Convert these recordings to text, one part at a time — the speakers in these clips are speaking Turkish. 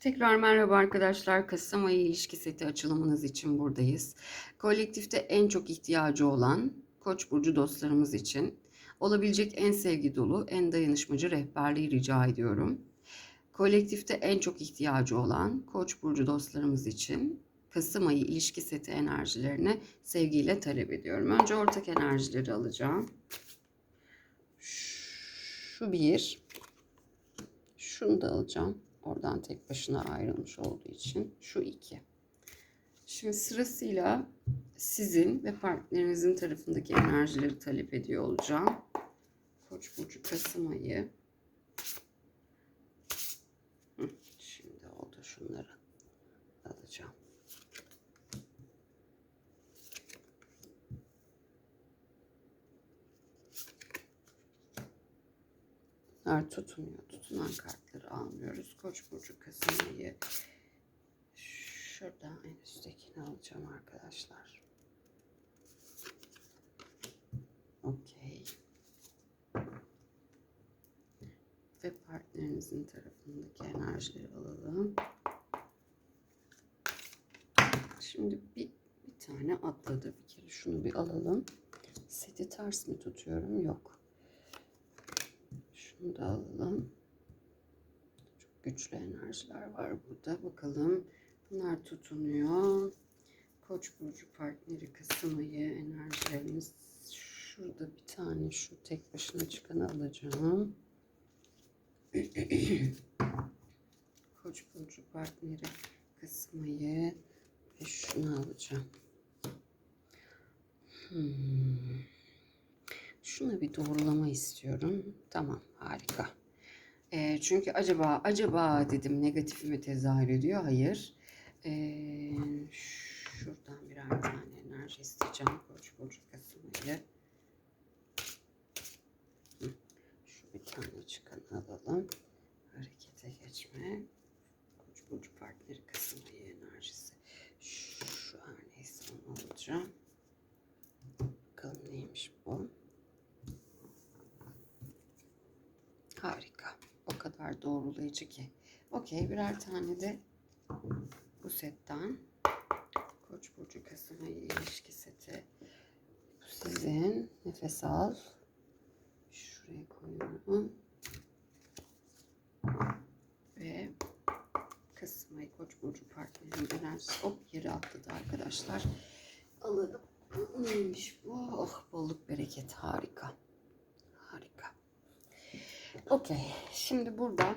Tekrar merhaba arkadaşlar. Kasım ayı ilişki seti açılımınız için buradayız. Kolektifte en çok ihtiyacı olan Koç burcu dostlarımız için olabilecek en sevgi dolu, en dayanışmacı rehberliği rica ediyorum. Kolektifte en çok ihtiyacı olan Koç burcu dostlarımız için Kasım ayı ilişki seti enerjilerini sevgiyle talep ediyorum. Önce ortak enerjileri alacağım. Şu bir. Şunu da alacağım. Oradan tek başına ayrılmış olduğu için. Şu iki. Şimdi sırasıyla sizin ve partnerinizin tarafındaki enerjileri talep ediyor olacağım. Koç burcu Kasım ayı. Şimdi oldu şunları alacağım. Bunlar tutmuyor. Tutunan kartları almıyoruz. Koç burcu Kasım. Şuradan en üsttekini alacağım arkadaşlar. Okey. Ve partnerinizin tarafındaki enerjileri alalım. Şimdi bir, bir tane atladı. Bir kere şunu bir alalım. Seti ters mi tutuyorum? Yok. Şunu da alalım. Çok güçlü enerjiler var burada. Bakalım. Bunlar tutunuyor. Koç burcu partneri Kasım ayı enerjilerimiz. Şurada bir tane şu tek başına çıkanı alacağım. Koç burcu partneri Kasım ayı ve şunu alacağım. Hmm. Şuna bir doğrulama istiyorum. Tamam, harika. Ee, çünkü acaba, acaba dedim negatifi mi tezahür ediyor? Hayır. Ee, şuradan birer tane enerji isteyeceğim. Koç burcu Kasım ayı. Hı, Şu bir tane çıkanı alalım. Harekete geçme. Koç burcu partneri Kasım ayı enerjisi. Şu her neyse onu alacağım. Bakalım neymiş bu. Harika. O kadar doğrulayıcı ki. Okey birer tane de bu setten. Koç burcu Kasım ayı ilişki seti. Bu sizin. Nefes al. Şuraya koyuyorum. Ve Kasım ayı Koç burcu partnerinin enerjisi hop yere atladı arkadaşlar. Alalım. Neymiş bu? Oh bolluk bereket. Harika. Okey. Şimdi burada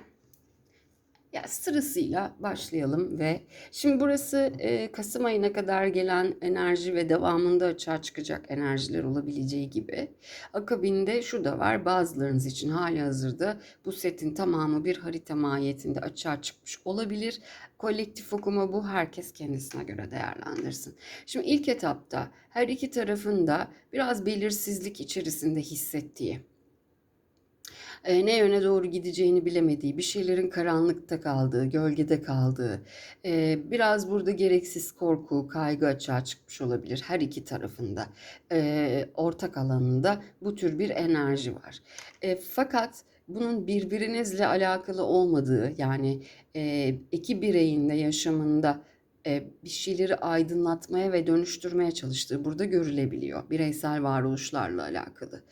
ya sırasıyla başlayalım ve şimdi burası e, Kasım ayına kadar gelen enerji ve devamında açığa çıkacak enerjiler olabileceği gibi. Akabinde şu da var bazılarınız için hali hazırda bu setin tamamı bir harita mahiyetinde açığa çıkmış olabilir. Kolektif okuma bu herkes kendisine göre değerlendirsin. Şimdi ilk etapta her iki tarafın da biraz belirsizlik içerisinde hissettiği e, ne yöne doğru gideceğini bilemediği, bir şeylerin karanlıkta kaldığı, gölgede kaldığı, e, biraz burada gereksiz korku, kaygı açığa çıkmış olabilir her iki tarafında. E, ortak alanında bu tür bir enerji var. E, fakat bunun birbirinizle alakalı olmadığı yani e, iki bireyin de yaşamında e, bir şeyleri aydınlatmaya ve dönüştürmeye çalıştığı burada görülebiliyor. Bireysel varoluşlarla alakalı.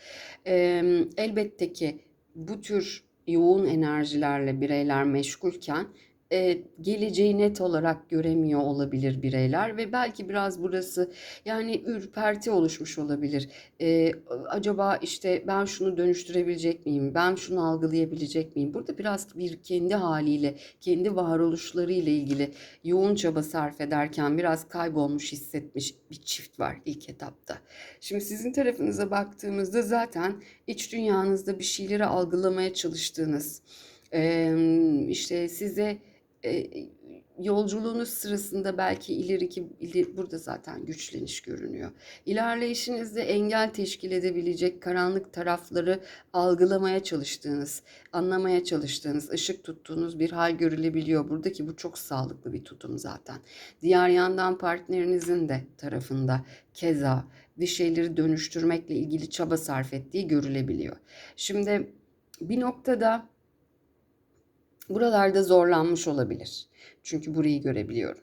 Elbette ki bu tür yoğun enerjilerle bireyler meşgulken e, geleceği net olarak göremiyor olabilir bireyler ve belki biraz burası yani ürperti oluşmuş olabilir. E, acaba işte ben şunu dönüştürebilecek miyim? Ben şunu algılayabilecek miyim? Burada biraz bir kendi haliyle, kendi varoluşlarıyla ilgili yoğun çaba sarf ederken biraz kaybolmuş hissetmiş bir çift var ilk etapta. Şimdi sizin tarafınıza baktığımızda zaten iç dünyanızda bir şeyleri algılamaya çalıştığınız, işte size e, yolculuğunuz sırasında belki ileriki ileri, burada zaten güçleniş görünüyor. İlerleyişinizde engel teşkil edebilecek karanlık tarafları algılamaya çalıştığınız, anlamaya çalıştığınız, ışık tuttuğunuz bir hal görülebiliyor. Buradaki bu çok sağlıklı bir tutum zaten. Diğer yandan partnerinizin de tarafında keza bir şeyleri dönüştürmekle ilgili çaba sarf ettiği görülebiliyor. Şimdi bir noktada Buralarda zorlanmış olabilir. Çünkü burayı görebiliyorum.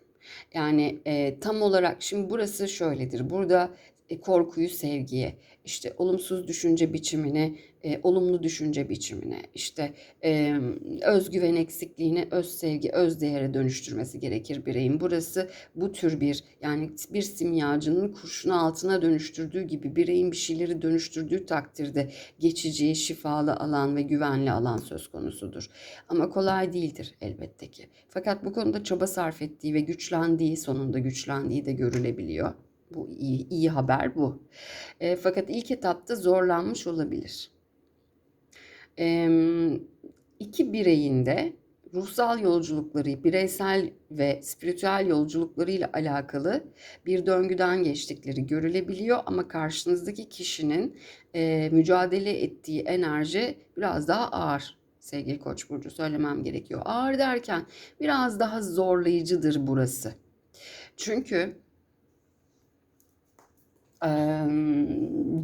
Yani e, tam olarak şimdi burası şöyledir. Burada e, korkuyu sevgiye, işte olumsuz düşünce biçimine, e, olumlu düşünce biçimine, işte e, özgüven eksikliğini öz sevgi, öz değere dönüştürmesi gerekir bireyin. Burası bu tür bir yani bir simyacının kurşunu altına dönüştürdüğü gibi bireyin bir şeyleri dönüştürdüğü takdirde geçici, şifalı alan ve güvenli alan söz konusudur. Ama kolay değildir elbette ki. Fakat bu konuda çaba sarf ettiği ve güçlendiği, sonunda güçlendiği de görülebiliyor. Bu iyi, iyi haber bu. E, fakat ilk etapta zorlanmış olabilir. E, iki bireyin de ruhsal yolculukları, bireysel ve spiritüel yolculuklarıyla alakalı bir döngüden geçtikleri görülebiliyor ama karşınızdaki kişinin e, mücadele ettiği enerji biraz daha ağır sevgili Koç burcu söylemem gerekiyor. Ağır derken biraz daha zorlayıcıdır burası. Çünkü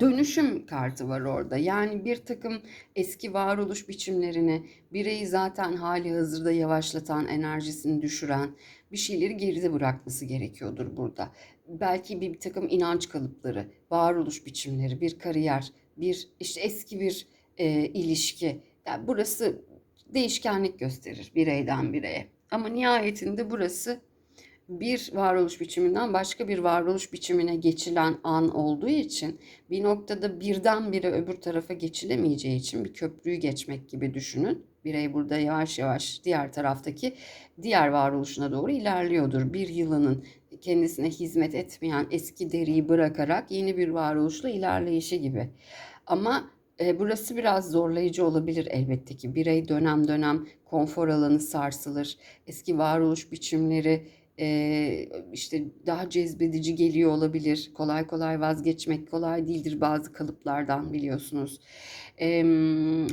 dönüşüm kartı var orada. Yani bir takım eski varoluş biçimlerini, bireyi zaten hali hazırda yavaşlatan, enerjisini düşüren bir şeyleri geride bırakması gerekiyordur burada. Belki bir, takım inanç kalıpları, varoluş biçimleri, bir kariyer, bir işte eski bir e, ilişki. Yani burası değişkenlik gösterir bireyden bireye. Ama nihayetinde burası bir varoluş biçiminden başka bir varoluş biçimine geçilen an olduğu için bir noktada birdenbire öbür tarafa geçilemeyeceği için bir köprüyü geçmek gibi düşünün. Birey burada yavaş yavaş diğer taraftaki diğer varoluşuna doğru ilerliyordur. Bir yılının kendisine hizmet etmeyen eski deriyi bırakarak yeni bir varoluşla ilerleyişi gibi. Ama e, burası biraz zorlayıcı olabilir elbette ki. Birey dönem dönem konfor alanı sarsılır. Eski varoluş biçimleri e, işte daha cezbedici geliyor olabilir. Kolay kolay vazgeçmek kolay değildir bazı kalıplardan biliyorsunuz. E,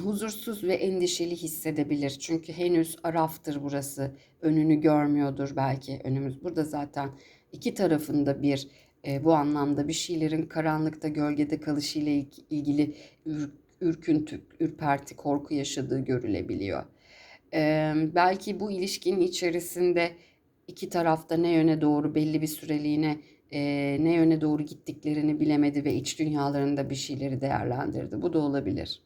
huzursuz ve endişeli hissedebilir. Çünkü henüz araftır burası. Önünü görmüyordur belki. Önümüz burada zaten iki tarafında bir e, bu anlamda bir şeylerin karanlıkta gölgede kalışıyla ilgili ür, ürküntü, ürperti, korku yaşadığı görülebiliyor. E, belki bu ilişkinin içerisinde iki tarafta ne yöne doğru belli bir süreliğine e, ne yöne doğru gittiklerini bilemedi ve iç dünyalarında bir şeyleri değerlendirdi. Bu da olabilir.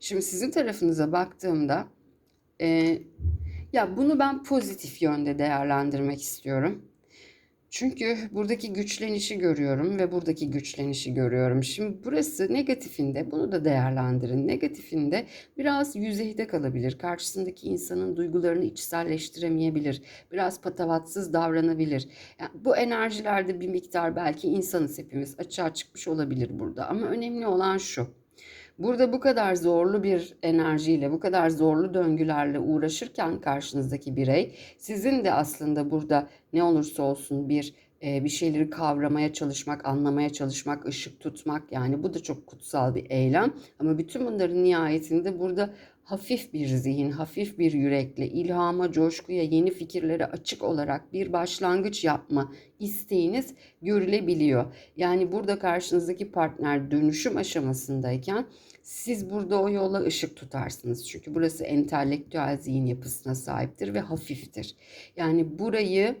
Şimdi sizin tarafınıza baktığımda e, ya bunu ben pozitif yönde değerlendirmek istiyorum. Çünkü buradaki güçlenişi görüyorum ve buradaki güçlenişi görüyorum. Şimdi burası negatifinde bunu da değerlendirin. Negatifinde biraz yüzeyde kalabilir. Karşısındaki insanın duygularını içselleştiremeyebilir. Biraz patavatsız davranabilir. Yani bu enerjilerde bir miktar belki insanız hepimiz açığa çıkmış olabilir burada. Ama önemli olan şu. Burada bu kadar zorlu bir enerjiyle, bu kadar zorlu döngülerle uğraşırken karşınızdaki birey sizin de aslında burada ne olursa olsun bir e, bir şeyleri kavramaya çalışmak, anlamaya çalışmak, ışık tutmak yani bu da çok kutsal bir eylem. Ama bütün bunların nihayetinde burada hafif bir zihin, hafif bir yürekle, ilhama, coşkuya, yeni fikirlere açık olarak bir başlangıç yapma isteğiniz görülebiliyor. Yani burada karşınızdaki partner dönüşüm aşamasındayken siz burada o yola ışık tutarsınız. Çünkü burası entelektüel zihin yapısına sahiptir ve hafiftir. Yani burayı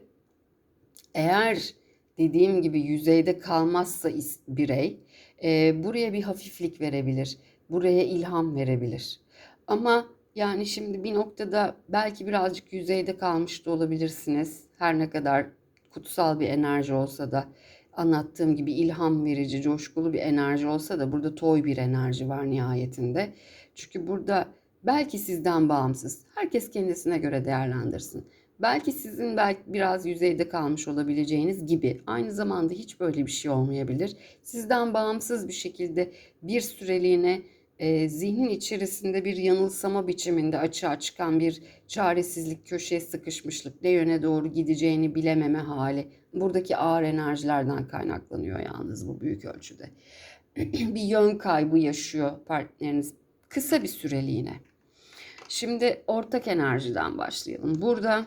eğer dediğim gibi yüzeyde kalmazsa birey e, buraya bir hafiflik verebilir. Buraya ilham verebilir. Ama yani şimdi bir noktada belki birazcık yüzeyde kalmış da olabilirsiniz. Her ne kadar kutsal bir enerji olsa da anlattığım gibi ilham verici, coşkulu bir enerji olsa da burada toy bir enerji var nihayetinde. Çünkü burada belki sizden bağımsız. Herkes kendisine göre değerlendirsin. Belki sizin belki biraz yüzeyde kalmış olabileceğiniz gibi aynı zamanda hiç böyle bir şey olmayabilir. Sizden bağımsız bir şekilde bir süreliğine e, zihnin içerisinde bir yanılsama biçiminde açığa çıkan bir çaresizlik, köşeye sıkışmışlık, ne yöne doğru gideceğini bilememe hali. Buradaki ağır enerjilerden kaynaklanıyor yalnız bu büyük ölçüde. bir yön kaybı yaşıyor partneriniz kısa bir süreliğine. Şimdi ortak enerjiden başlayalım. Burada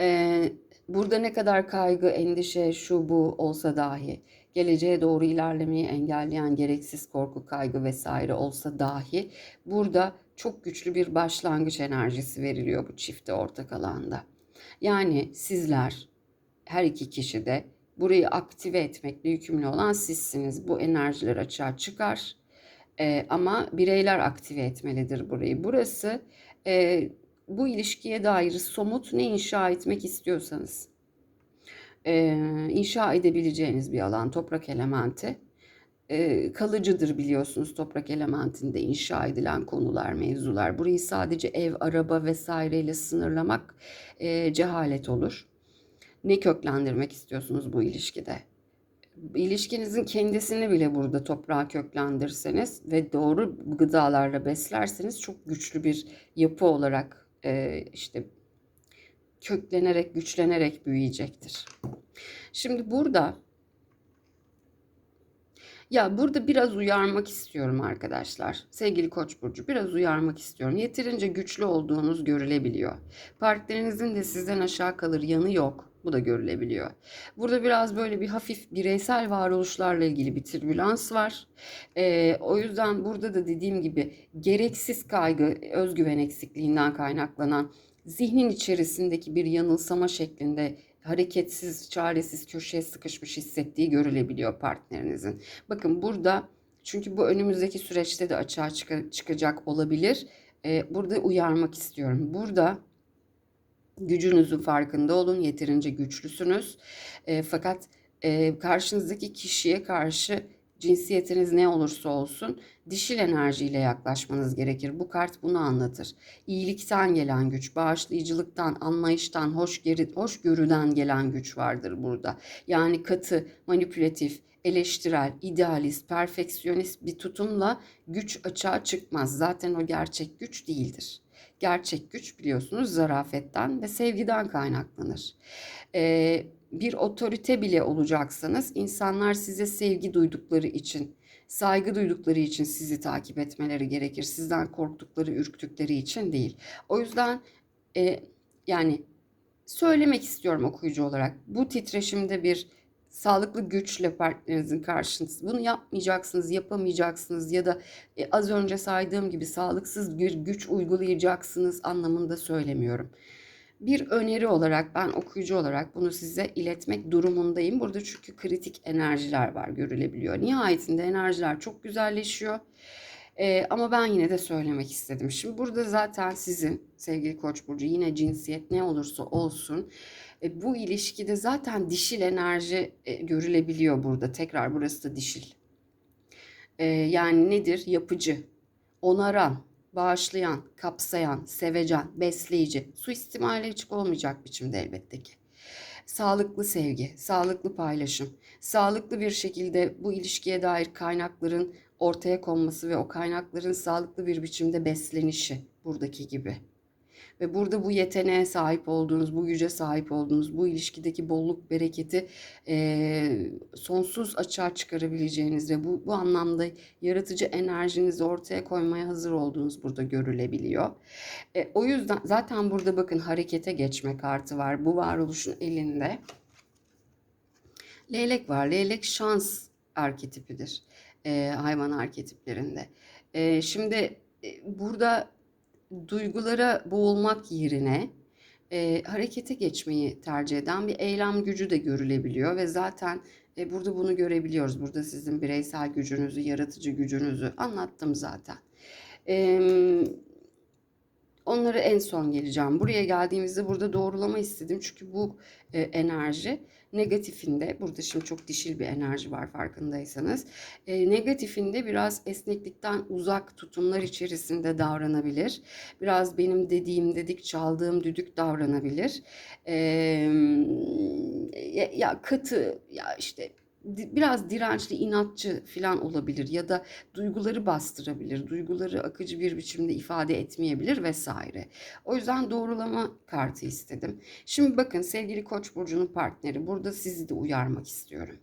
e, burada ne kadar kaygı, endişe, şu bu olsa dahi geleceğe doğru ilerlemeyi engelleyen gereksiz korku, kaygı vesaire olsa dahi burada çok güçlü bir başlangıç enerjisi veriliyor bu çifte ortak alanda. Yani sizler her iki kişi de burayı aktive etmekle yükümlü olan sizsiniz. Bu enerjiler açığa çıkar. Ee, ama bireyler aktive etmelidir burayı. Burası e, bu ilişkiye dair somut ne inşa etmek istiyorsanız e, inşa edebileceğiniz bir alan toprak elementi e, kalıcıdır biliyorsunuz toprak elementinde inşa edilen konular, mevzular. Burayı sadece ev, araba vesaireyle sınırlamak e, cehalet olur. Ne köklendirmek istiyorsunuz bu ilişkide? İlişkinizin kendisini bile burada toprağa köklendirseniz ve doğru gıdalarla beslerseniz çok güçlü bir yapı olarak e, işte köklenerek, güçlenerek büyüyecektir. Şimdi burada ya burada biraz uyarmak istiyorum arkadaşlar. Sevgili Koç burcu biraz uyarmak istiyorum. Yeterince güçlü olduğunuz görülebiliyor. Partnerinizin de sizden aşağı kalır yanı yok. Bu da görülebiliyor. Burada biraz böyle bir hafif bireysel varoluşlarla ilgili bir türbülans var. Ee, o yüzden burada da dediğim gibi gereksiz kaygı, özgüven eksikliğinden kaynaklanan zihnin içerisindeki bir yanılsama şeklinde hareketsiz, çaresiz, köşeye sıkışmış hissettiği görülebiliyor partnerinizin. Bakın burada çünkü bu önümüzdeki süreçte de açığa çıkacak olabilir. Ee, burada uyarmak istiyorum. Burada gücünüzün farkında olun. Yeterince güçlüsünüz. E, fakat e, karşınızdaki kişiye karşı cinsiyetiniz ne olursa olsun dişil enerjiyle yaklaşmanız gerekir. Bu kart bunu anlatır. İyilikten gelen güç, bağışlayıcılıktan, anlayıştan, hoşgörü, hoşgörüden gelen güç vardır burada. Yani katı, manipülatif, eleştirel, idealist, perfeksiyonist bir tutumla güç açığa çıkmaz. Zaten o gerçek güç değildir. Gerçek güç biliyorsunuz zarafetten ve sevgiden kaynaklanır. Ee, bir otorite bile olacaksanız insanlar size sevgi duydukları için, saygı duydukları için sizi takip etmeleri gerekir. Sizden korktukları, ürktükleri için değil. O yüzden e, yani söylemek istiyorum okuyucu olarak. Bu titreşimde bir sağlıklı güçle partnerinizin karşınız. Bunu yapmayacaksınız, yapamayacaksınız ya da e, az önce saydığım gibi sağlıksız bir güç uygulayacaksınız anlamında söylemiyorum. Bir öneri olarak ben okuyucu olarak bunu size iletmek durumundayım. Burada çünkü kritik enerjiler var görülebiliyor. Nihayetinde enerjiler çok güzelleşiyor. Ee, ama ben yine de söylemek istedim. Şimdi burada zaten sizin sevgili Koç burcu yine cinsiyet ne olursa olsun e, bu ilişkide zaten dişil enerji e, görülebiliyor burada. Tekrar burası da dişil. E, yani nedir? Yapıcı, onaran, bağışlayan, kapsayan, sevecen, besleyici, suistimale açık olmayacak biçimde elbette ki. Sağlıklı sevgi, sağlıklı paylaşım, sağlıklı bir şekilde bu ilişkiye dair kaynakların ortaya konması ve o kaynakların sağlıklı bir biçimde beslenişi buradaki gibi. Ve burada bu yeteneğe sahip olduğunuz, bu güce sahip olduğunuz, bu ilişkideki bolluk, bereketi e, sonsuz açığa çıkarabileceğiniz ve bu, bu anlamda yaratıcı enerjinizi ortaya koymaya hazır olduğunuz burada görülebiliyor. E, o yüzden zaten burada bakın harekete geçme kartı var. Bu varoluşun elinde. Leylek var. Leylek şans arketipidir. E, hayvan arketiplerinde. E, şimdi e, burada duygulara boğulmak yerine e, harekete geçmeyi tercih eden bir eylem gücü de görülebiliyor ve zaten e, burada bunu görebiliyoruz. Burada sizin bireysel gücünüzü, yaratıcı gücünüzü anlattım zaten. E, onları en son geleceğim. Buraya geldiğimizde burada doğrulama istedim çünkü bu e, enerji Negatifinde, burada şimdi çok dişil bir enerji var farkındaysanız. E, negatifinde biraz esneklikten uzak tutumlar içerisinde davranabilir. Biraz benim dediğim dedik, çaldığım düdük davranabilir. E, ya katı, ya işte biraz dirençli, inatçı falan olabilir ya da duyguları bastırabilir, duyguları akıcı bir biçimde ifade etmeyebilir vesaire. O yüzden doğrulama kartı istedim. Şimdi bakın sevgili Koç burcunun partneri burada sizi de uyarmak istiyorum.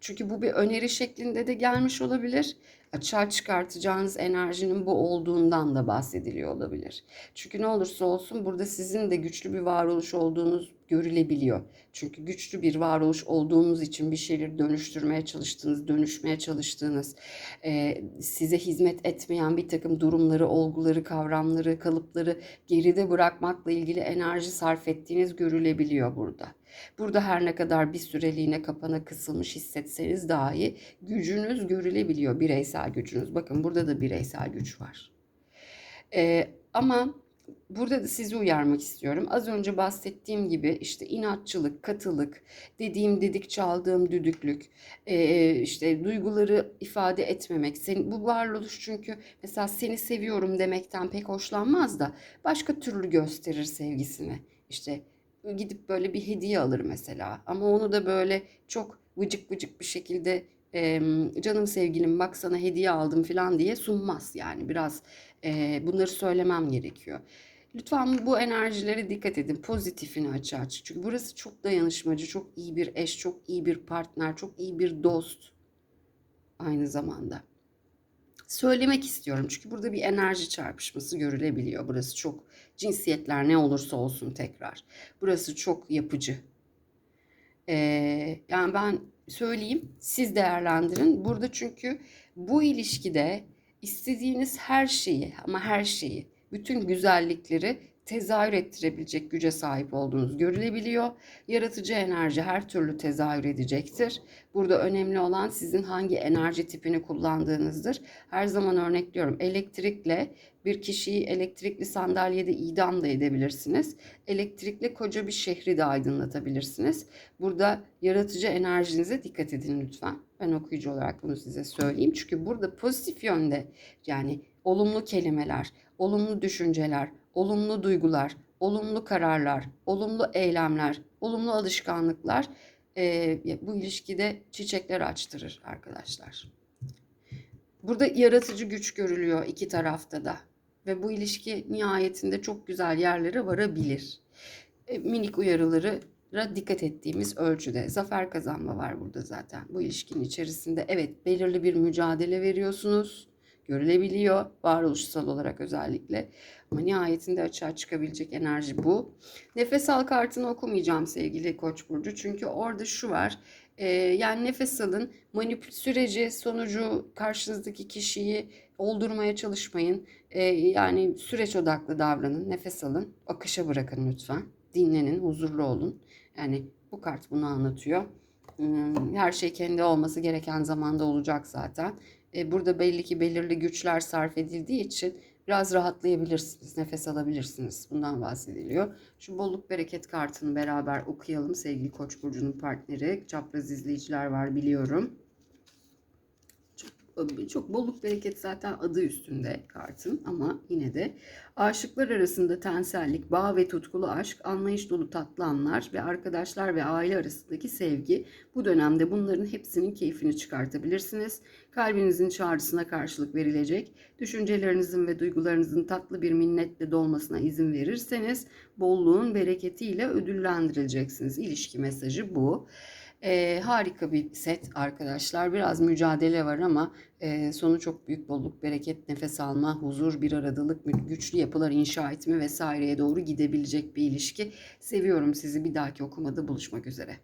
Çünkü bu bir öneri şeklinde de gelmiş olabilir Açığa çıkartacağınız enerjinin bu olduğundan da bahsediliyor olabilir. Çünkü ne olursa olsun burada sizin de güçlü bir varoluş olduğunuz görülebiliyor. Çünkü güçlü bir varoluş olduğunuz için bir şeyleri dönüştürmeye çalıştığınız, dönüşmeye çalıştığınız, e, size hizmet etmeyen bir takım durumları, olguları, kavramları, kalıpları geride bırakmakla ilgili enerji sarf ettiğiniz görülebiliyor burada. Burada her ne kadar bir süreliğine kapana kısılmış hissetseniz dahi gücünüz görülebiliyor, bireysel gücünüz. Bakın burada da bireysel güç var. Ee, ama burada da sizi uyarmak istiyorum. Az önce bahsettiğim gibi işte inatçılık, katılık, dediğim dedik çaldığım düdüklük, e, işte duyguları ifade etmemek. Senin, bu varoluş çünkü mesela seni seviyorum demekten pek hoşlanmaz da başka türlü gösterir sevgisini. İşte gidip böyle bir hediye alır mesela. Ama onu da böyle çok vıcık vıcık bir şekilde e, canım sevgilim bak sana hediye aldım falan diye sunmaz. Yani biraz e, bunları söylemem gerekiyor. Lütfen bu enerjilere dikkat edin. Pozitifini açığa çık. Çünkü burası çok dayanışmacı, çok iyi bir eş, çok iyi bir partner, çok iyi bir dost aynı zamanda. Söylemek istiyorum çünkü burada bir enerji çarpışması görülebiliyor. Burası çok cinsiyetler ne olursa olsun tekrar. Burası çok yapıcı. Ee, yani ben söyleyeyim siz değerlendirin. Burada çünkü bu ilişkide istediğiniz her şeyi ama her şeyi bütün güzellikleri tezahür ettirebilecek güce sahip olduğunuz görülebiliyor. Yaratıcı enerji her türlü tezahür edecektir. Burada önemli olan sizin hangi enerji tipini kullandığınızdır. Her zaman örnekliyorum. Elektrikle bir kişiyi elektrikli sandalyede idam da edebilirsiniz. Elektrikle koca bir şehri de aydınlatabilirsiniz. Burada yaratıcı enerjinize dikkat edin lütfen. Ben okuyucu olarak bunu size söyleyeyim. Çünkü burada pozitif yönde yani olumlu kelimeler, olumlu düşünceler, olumlu duygular, olumlu kararlar, olumlu eylemler, olumlu alışkanlıklar e, bu ilişkide çiçekler açtırır arkadaşlar. Burada yaratıcı güç görülüyor iki tarafta da ve bu ilişki nihayetinde çok güzel yerlere varabilir. E, minik uyarıları dikkat ettiğimiz ölçüde zafer kazanma var burada zaten. Bu ilişkinin içerisinde evet belirli bir mücadele veriyorsunuz görülebiliyor varoluşsal olarak özellikle. Ama nihayetinde açığa çıkabilecek enerji bu. Nefes al kartını okumayacağım sevgili Koç burcu çünkü orada şu var. E, yani nefes alın. Manipül süreci sonucu karşınızdaki kişiyi oldurmaya çalışmayın. E, yani süreç odaklı davranın. Nefes alın. Akışa bırakın lütfen. Dinlenin, huzurlu olun. Yani bu kart bunu anlatıyor. Hmm, her şey kendi olması gereken zamanda olacak zaten. E, burada belli ki belirli güçler sarf edildiği için biraz rahatlayabilirsiniz, nefes alabilirsiniz. Bundan bahsediliyor. Şu bolluk bereket kartını beraber okuyalım sevgili Koç burcunun partneri. Çapraz izleyiciler var biliyorum. Çok bolluk bereket zaten adı üstünde kartın ama yine de aşıklar arasında tensellik, bağ ve tutkulu aşk, anlayış dolu tatlı anlar ve arkadaşlar ve aile arasındaki sevgi bu dönemde bunların hepsinin keyfini çıkartabilirsiniz. Kalbinizin çağrısına karşılık verilecek, düşüncelerinizin ve duygularınızın tatlı bir minnetle dolmasına izin verirseniz bolluğun bereketiyle ödüllendirileceksiniz. İlişki mesajı bu. E, harika bir set arkadaşlar. Biraz mücadele var ama e, sonu çok büyük bolluk, bereket, nefes alma, huzur, bir aradalık, güçlü yapılar inşa etme vesaireye doğru gidebilecek bir ilişki. Seviyorum sizi. Bir dahaki okumada buluşmak üzere.